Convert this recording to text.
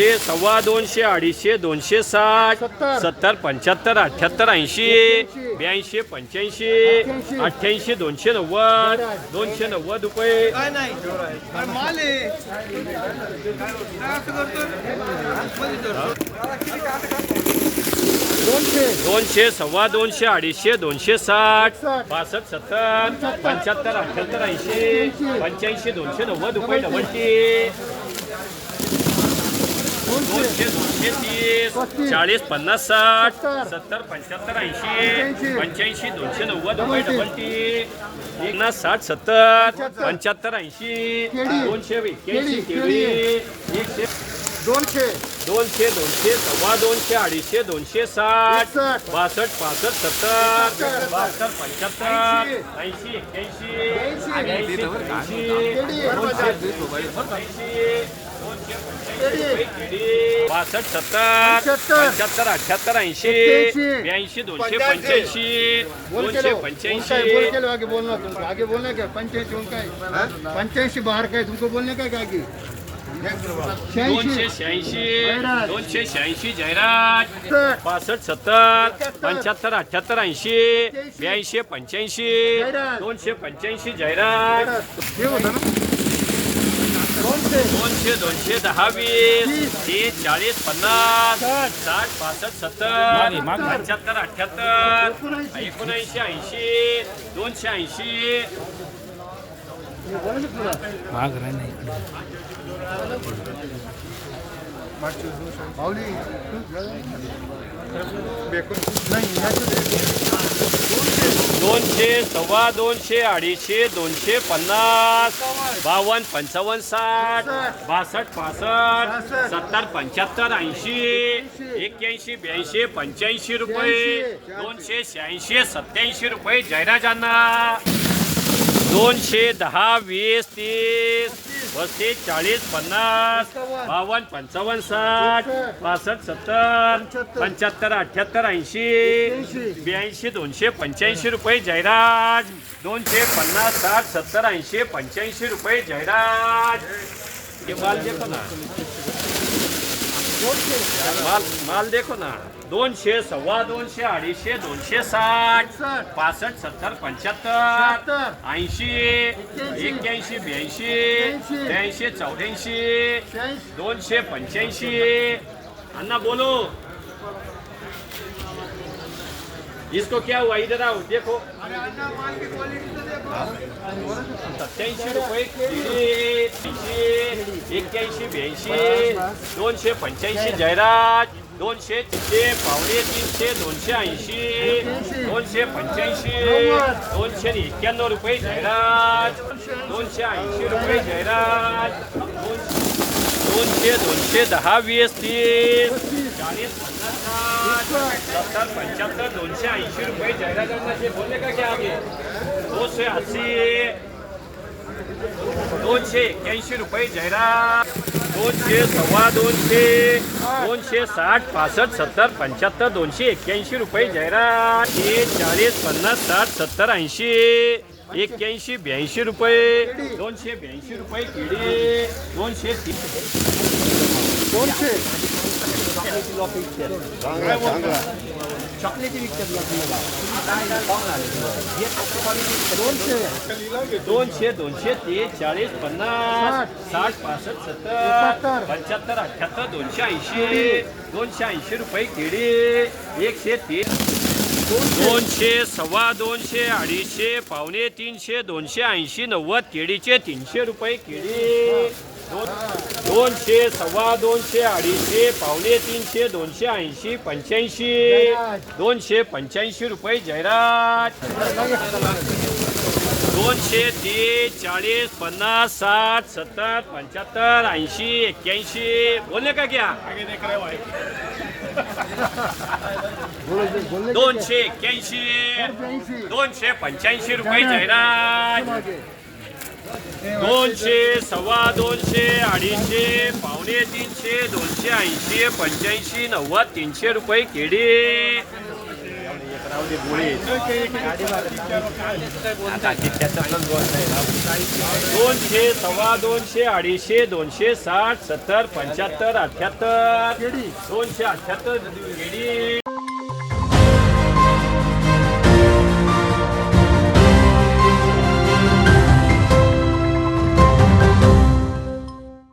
दोनशे सव्वा दोनशे अडीचशे दोनशे साठ सत्तर. पंच्याहत्तर अठ्याहत्तर ऐंशी ब्याऐंशी. पंच्याऐंशी अठ्ठ्याऐंशी. दोनशे नव्वद दोनशे नव्वद रुपये. दोनशे. सव्वा दोनशे अडीचशे दोनशे साठ. पासष्ट सत्तर पंच्याहत्तर. अठ्याहत्तर ऐंशी पंच्याऐंशी. दोनशे नव्वद रुपये डबल टी दोनशे दोनशे तीस. चाळीस पन्नास साठ सत्तर. पंच्याहत्तर ऐंशी पंच्याऐंशी. दोनशे नव्वद रुपये डबल टी. पन्नास साठ सत्तर पंच्याहत्तर. ऐंशी. दोनशे एक्क्याऐंशी केळी एकशे दोनशे दोनशे दोनशे सव्वा दोनशे अडीचशे दोनशे साठ. बासष्ट पासष्ट सत्तर. बहात्तर पंच्याहत्तर. ऐंशी. एक्क्याऐंशी. बासष्ट सत्तर. पंच्याहत्तर. अठ्याहत्तर ऐंशी. एक्क्याऐंशी. ब्याऐंशी दोनशे पंच्याऐंशी. दोनशे केलो. बोल काय पंच्याऐंशी बोल केलो. आगे बोलना तुमको आगे बोलना क्या? पंच्याऐंशी पंच्याऐंशी बाहर का है तुमको बोलने का आगे? दोनशे शहाऐंशी. दोनशे शहाऐंशी जाहिरात. पासष्ट सत्तर. पंच्याहत्तर अठ्याहत्तर ऐंशी. ब्याऐंशी पंच्याऐंशी. दोनशे पंच्याऐंशी जाहिरात दोनशे. दोनशे दहा वीस. तीस. चाळीस पन्नास. साठ. पासष्ट सत्तर. पंच्याहत्तर अठ्याहत्तर. एकोणऐंशी ऐंशी. दोनशे ऐंशी. माऊली नाही दोनशे सव्वा दोनशे अडीचशे दोनशे पन्नास बावन्न पंचावन्न साठ बासष्ट पासष्ट सत्तर पंच्याहत्तर ऐंशी एक्क्याऐंशी ब्याऐंशी पंच्याऐंशी रुपये दोनशे शहाऐंशी सत्याऐंशी रुपये. जयराजांना दोनशे दहा वीस तीस पस्तीस चाळीस पन्नास बावन्न पंचावन्न साठ पासष्ट सत्तर पंच्याहत्तर. अठ्याहत्तर ऐंशी ब्याऐंशी. दोनशे पंच्याऐंशी रुपये जाहिरात दोनशे पन्नास साठ सत्तर ऐंशी पंच्याऐंशी रुपये जाहिरात हे माल देखो ना माल माल देखो ना दोनशे सव्वा दोनशे अडीचशे दोनशे साठ. पासष्ट सत्तर पंच्याहत्तर. ऐंशी एक्क्याऐंशी. ब्याऐंशी त्र्याऐंशी. त्र्याऐंशी चौऱ्याऐंशी दोनशे पंच्याऐंशी अन्ना बोलो इसको क्या हुआ? इधर आओ, देखो। सत्याऐंशी रुपये एक्क्याऐंशी ब्याऐंशी दोनशे पंच्याऐंशी दोनशे तीनशे पावणे तीनशे, दोनशे ऐंशी, दोनशे पंच्याऐंशी, दोनशे एक्क्याण्णव रुपये जाहिरात दोनशे ऐंशी रुपये दोनशे दोनशे दहा वीस तीस, चाळीस सत्तर पंच्याहत्तर दोनशे ऐंशी रुपये जाहिरात बोलले का क्या आगे दोनशे अस्सी दोनशे एक्क्याऐंशी रुपये जाहिरात दोनशे सव्वा दोनशे दोनशे साठ पासष्ट सत्तर पंच्याहत्तर दोनशे एक्क्याऐंशी रुपये जाहिरात एक चाळीस पन्नास साठ सत्तर ऐंशी एक्क्याऐंशी ब्याऐंशी रुपये दोनशे ब्याऐंशी रुपये किडे दोनशे तीस दोनशे? दोनशे. दोनशे दोनशे तीस चाळीस पन्नास साठ. पासष्ट सत्तर. पंच्याहत्तर अठ्याहत्तर दोनशे ऐंशी दोनशे ऐंशी रुपये केळी एकशे तीस दोनशे. सव्वा दोनशे अडीचशे पावणे तीनशे दोनशे ऐंशी नव्वद केळीचे तीनशे रुपये केळी दोनशे सव्वा दोनशे अडीचशे पावणे तीनशे दोनशे ऐंशी पंच्याऐंशी. दोनशे पंच्याऐंशी रुपये जाहिरात दोनशे तीस चाळीस पन्नास साठ सत्तर पंच्याहत्तर ऐंशी एक्क्याऐंशी. बोलले का क्या? दोनशे एक्क्याऐंशी. दोनशे पंच्याऐंशी रुपये जाहिरात दोनशे सव्वा दोनशे अडीचशे पावणे तीनशे दोनशे ऐंशी पंच्याऐंशी नव्वद तीनशे रुपये केडी. दोनशे सव्वा दोनशे अडीचशे दोनशे साठ सत्तर पंच्याहत्तर अठ्याहत्तर. दोनशे अठ्याहत्तर रेडी